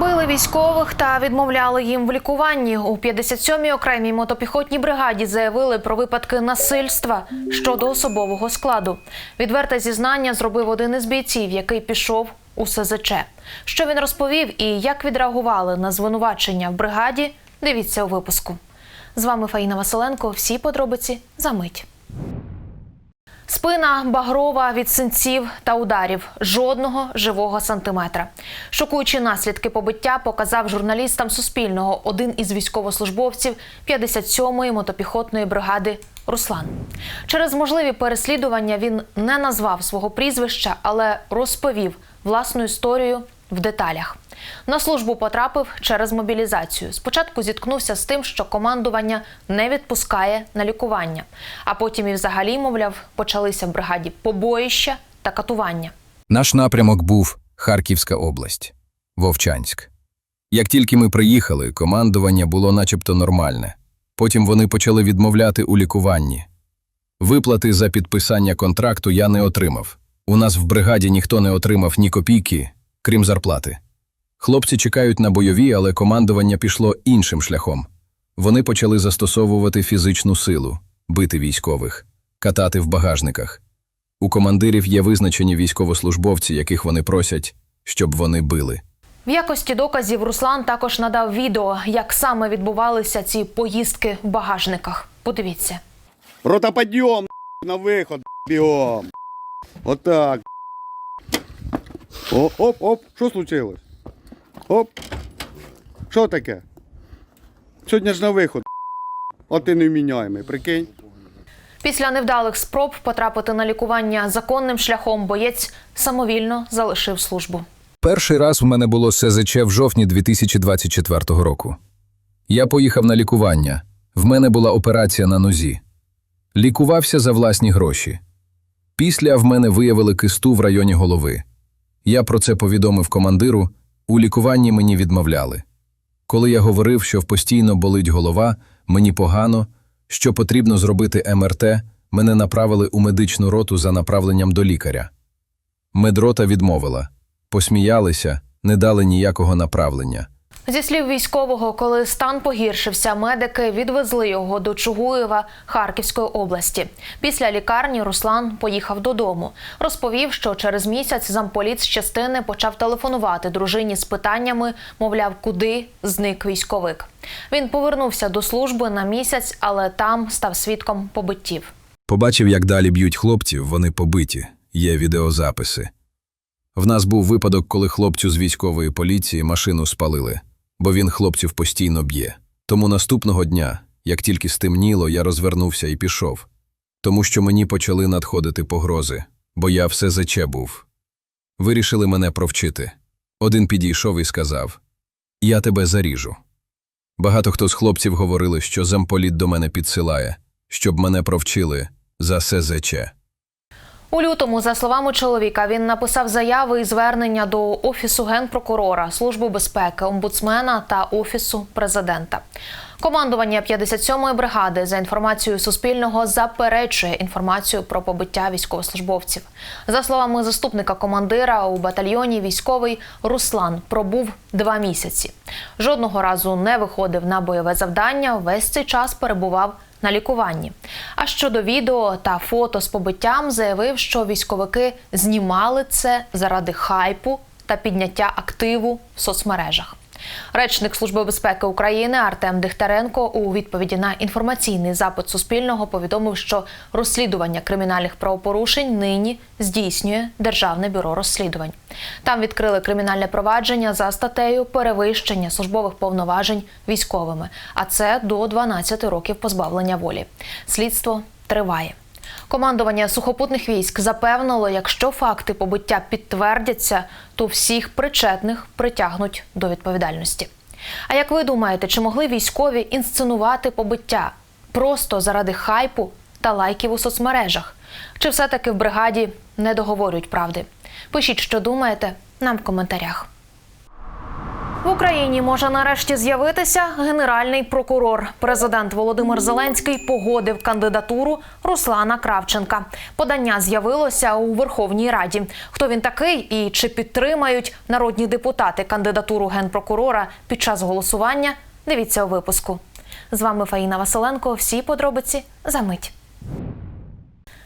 Били військових та відмовляли їм в лікуванні. У 57-й окремій мотопіхотній бригаді заявили про випадки насильства щодо особового складу. Відверте зізнання зробив один із бійців, який пішов у СЗЧ. Що він розповів і як відреагували на звинувачення в бригаді, дивіться у випуску. З вами Фаїна Василенко. Всі подробиці за мить. Спина багрова від синців та ударів. Жодного живого сантиметра. Шокуючі наслідки побиття показав журналістам Суспільного один із військовослужбовців 57-ї мотопіхотної бригади Руслан. Через можливі переслідування він не назвав свого прізвища, але розповів власну історію в деталях. На службу потрапив через мобілізацію. Спочатку зіткнувся з тим, що командування не відпускає на лікування, а потім і взагалі, мовляв, почалися в бригаді побоїща та катування. Наш напрямок був Харківська область, Вовчанськ. Як тільки ми приїхали, командування було начебто нормальне. Потім вони почали відмовляти у лікуванні. Виплати за підписання контракту я не отримав. У нас в бригаді ніхто не отримав ні копійки, крім зарплати. Хлопці чекають на бойові, але командування пішло іншим шляхом. Вони почали застосовувати фізичну силу, бити військових, катати в багажниках. У командирів є визначені військовослужбовці, яких вони просять, щоб вони били. В якості доказів Руслан також надав відео, як саме відбувалися ці поїздки в багажниках. Подивіться. Рота подъем на выход, бегом. Вот так. Оп, оп, оп, що случилось? Оп. Що таке? Сьогодні ж на виход. От ти невміняємий, прикинь. Після невдалих спроб потрапити на лікування законним шляхом боєць самовільно залишив службу. Перший раз в мене було СЗЧ в жовтні 2024 року. Я поїхав на лікування. В мене була операція на нозі. Лікувався за власні гроші. Після в мене виявили кисту в районі голови. Я про це повідомив командиру, у лікуванні мені відмовляли. Коли я говорив, що постійно болить голова, мені погано, що потрібно зробити МРТ, мене направили у медичну роту за направленням до лікаря. Медрота відмовила. Посміялися, не дали ніякого направлення. Зі слів військового, коли стан погіршився, медики відвезли його до Чугуєва Харківської області. Після лікарні Руслан поїхав додому. Розповів, що через місяць замполіт з частини почав телефонувати дружині з питаннями, мовляв, куди зник військовик. Він повернувся до служби на місяць, але там став свідком побиттів. Побачив, як далі б'ють хлопців, вони побиті, є відеозаписи. В нас був випадок, коли хлопцю з військової поліції машину спалили, бо він хлопців постійно б'є. Тому наступного дня, як тільки стемніло, я розвернувся і пішов, тому що мені почали надходити погрози, бо я все заче був. Вирішили мене провчити. Один підійшов і сказав: Я тебе заріжу. Багато хто з хлопців говорили, що замполіт до мене підсилає, щоб мене провчили за СЗЧ. У лютому, за словами чоловіка, він написав заяви і звернення до офісу генпрокурора, служби безпеки, омбудсмена та офісу президента. Командування 57-ї бригади за інформацією Суспільного заперечує інформацію про побиття військовослужбовців. За словами заступника командира у батальйоні, військовий Руслан пробув два місяці. Жодного разу не виходив на бойове завдання. Весь цей час перебував на лікуванні. А щодо відео та фото з побиттям, заявив, що військовики знімали це заради хайпу та підняття активу в соцмережах. Речник Служби безпеки України Артем Дихтаренко у відповіді на інформаційний запит Суспільного повідомив, що розслідування кримінальних правопорушень нині здійснює Державне бюро розслідувань. Там відкрили кримінальне провадження за статтею перевищення службових повноважень військовими, а це до 12 років позбавлення волі. Слідство триває. Командування сухопутних військ запевнило, якщо факти побиття підтвердяться, то всіх причетних притягнуть до відповідальності. А як ви думаєте, чи могли військові інсценувати побиття просто заради хайпу та лайків у соцмережах? Чи все-таки в бригаді не договорюють правди? Пишіть, що думаєте, нам в коментарях. В Україні може нарешті з'явитися генеральний прокурор. Президент Володимир Зеленський погодив кандидатуру Руслана Кравченка. Подання з'явилося у Верховній Раді. Хто він такий і чи підтримають народні депутати кандидатуру генпрокурора під час голосування? Дивіться у випуску. З вами Фаїна Василенко. Всі подробиці за мить.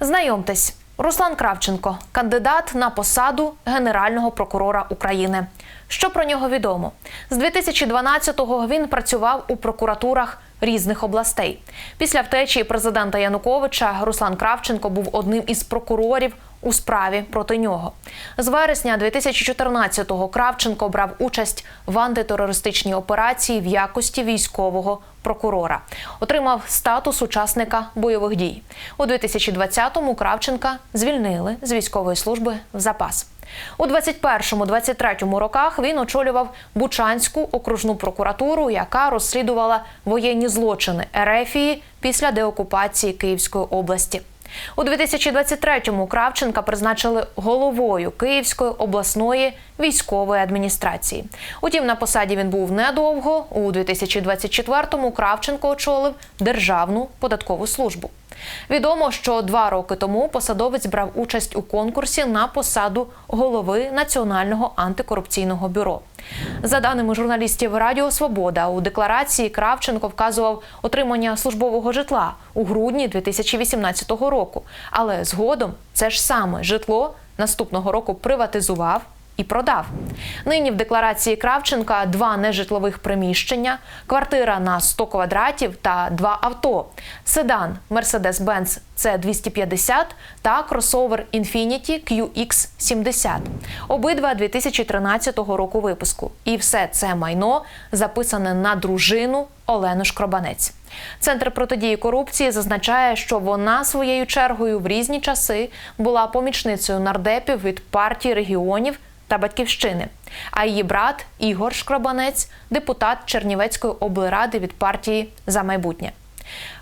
Знайомтесь, Руслан Кравченко, кандидат на посаду Генерального прокурора України. Що про нього відомо? З 2012-го він працював у прокуратурах різних областей. Після втечі президента Януковича Руслан Кравченко був одним із прокурорів у справі проти нього. З вересня 2014-го Кравченко брав участь в антитерористичній операції в якості військового прокурора. Отримав статус учасника бойових дій. У 2020-му Кравченка звільнили з військової служби в запас. У 21-23 роках він очолював Бучанську окружну прокуратуру, яка розслідувала воєнні злочини Ерефії після деокупації Київської області. У 2023-му Кравченка призначили головою Київської обласної військової адміністрації. Утім, на посаді він був недовго. У 2024-му Кравченко очолив Державну податкову службу. Відомо, що два роки тому посадовець брав участь у конкурсі на посаду голови Національного антикорупційного бюро. За даними журналістів Радіо Свобода, у декларації Кравченко вказував отримання службового житла у грудні 2018 року. Але згодом це ж саме житло наступного року приватизував і продав. Нині в декларації Кравченка два нежитлових приміщення, квартира на 100 квадратів та два авто: седан Mercedes-Benz C250 та кросовер Infiniti QX70. Обидва 2013 року випуску. І все це майно записане на дружину Олену Шкробанець. Центр протидії корупції зазначає, що вона своєю чергою в різні часи була помічницею нардепів від партії регіонів та батьківщини. А її брат Ігор Шкробанець депутат Чернівецької облради від партії за майбутнє.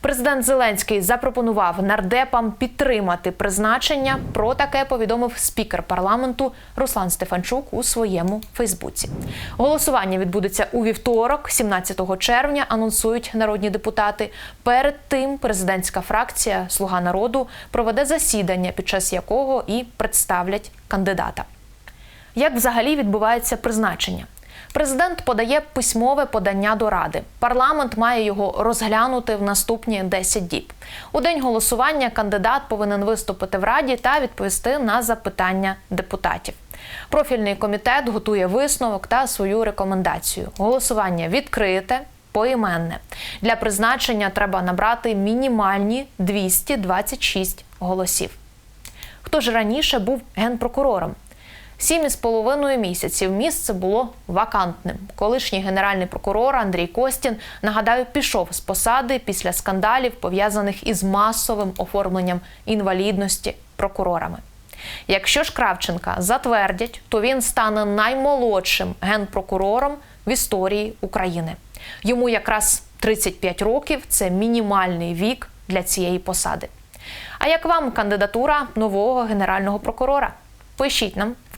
Президент Зеленський запропонував нардепам підтримати призначення. Про таке повідомив спікер парламенту Руслан Стефанчук у своєму Фейсбуці. Голосування відбудеться у вівторок, 17 червня. Анонсують народні депутати. Перед тим президентська фракція Слуга народу проведе засідання, під час якого і представлять кандидата. Як взагалі відбувається призначення? Президент подає письмове подання до ради. Парламент має його розглянути в наступні 10 діб. У день голосування кандидат повинен виступити в раді та відповісти на запитання депутатів. Профільний комітет готує висновок та свою рекомендацію. Голосування відкрите. Поіменне для призначення треба набрати мінімальні 226 голосів. Хто ж раніше був генпрокурором? Сім із половиною місяців місце було вакантним. Колишній генеральний прокурор Андрій Костін, нагадаю, пішов з посади після скандалів, пов'язаних із масовим оформленням інвалідності прокурорами. Якщо ж Кравченка затвердять, то він стане наймолодшим генпрокурором в історії України. Йому якраз 35 років це мінімальний вік для цієї посади. А як вам кандидатура нового генерального прокурора? Пишіть нам